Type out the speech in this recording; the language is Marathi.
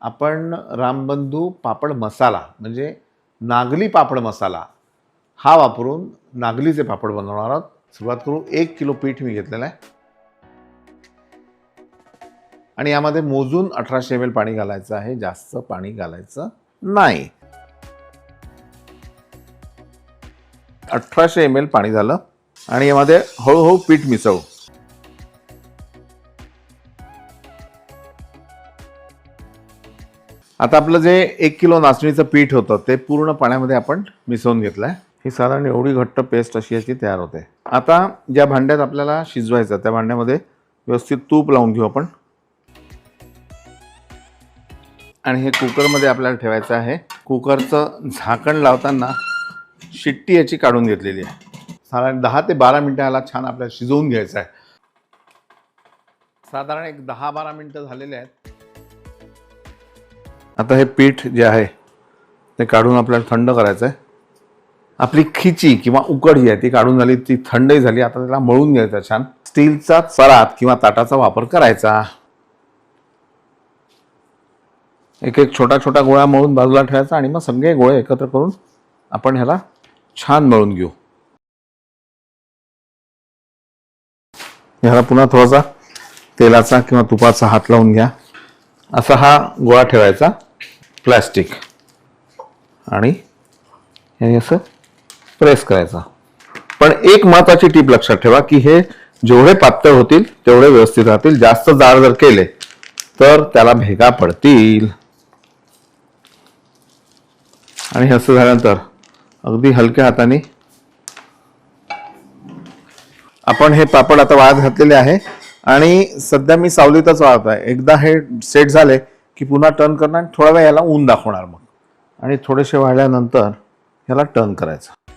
आपण रामबंधू पापड मसाला म्हणजे नागली पापड मसाला हा वापरून नागलीचे पापड बनवणार आहोत. सुरुवात करू. एक किलो पीठ मी घेतलेलं आहे. आणि यामध्ये मोजून अठराशे एम एल पाणी घालायचं आहे. जास्त पाणी घालायचं नाही. अठराशे एम एल पाणी झालं. आणि यामध्ये हळूहळू पीठ मिसळू. आता आपलं जे एक किलो नाचणीचं पीठ होतं ते पूर्ण पाण्यामध्ये आपण मिसळून घेतलं आहे ही साधारण एवढी घट्ट पेस्ट अशी याची तयार होते. आता ज्या भांड्यात आपल्याला शिजवायचं त्या भांड्यामध्ये व्यवस्थित तूप लावून घेऊ आपण. आणि हे कुकरमध्ये आपल्याला ठेवायचं आहे. कुकरचं झाकण लावताना शिट्टी याची काढून घेतलेली आहे. साधारण दहा ते बारा मिनटं याला छान आपल्याला शिजवून घ्यायचं आहे. साधारण एक दहा बारा मिनटं झालेले आहेत. आता हे पीठ जे आहे ते काढून आपल्याला थंड करायचं आहे आपली खिची किंवा उकड जी आहे ती काढून झाली ती थंडही झाली आता त्याला मळून घ्यायचं छान. स्टीलचा चरात किंवा ताटाचा वापर करायचा. एक एक छोटा छोटा गोळा मळून बाजूला ठेवायचा आणि मग सगळे गोळे एकत्र करून आपण ह्याला छान मळून घेऊ. ह्याला पुन्हा थोडासा तेलाचा किंवा तुपाचा हात लावून घ्या. असा हा गोळा ठेवायचा. प्लॅस्टिक. आणि हे असं प्रेस करायचा. पण एक महत्वाची टीप लक्षात ठेवा की हे जेवढे पातळ होतील तेवढे व्यवस्थित राहतील. जास्त जाड जर केले तर त्याला भेगा पडतील. आणि हे असं झाल्यानंतर अगदी हलक्या हाताने आपण हे पापड आता वाळत घातलेले आहे. आणि सध्या मी सावलीतच वाळत आहे एकदा हे सेट झाले की पुन्हा टर्न करणार आणि थोडा वेळ याला ऊन दाखवणार मग. आणि थोडेसे वाळल्यानंतर ह्याला टर्न करायचं.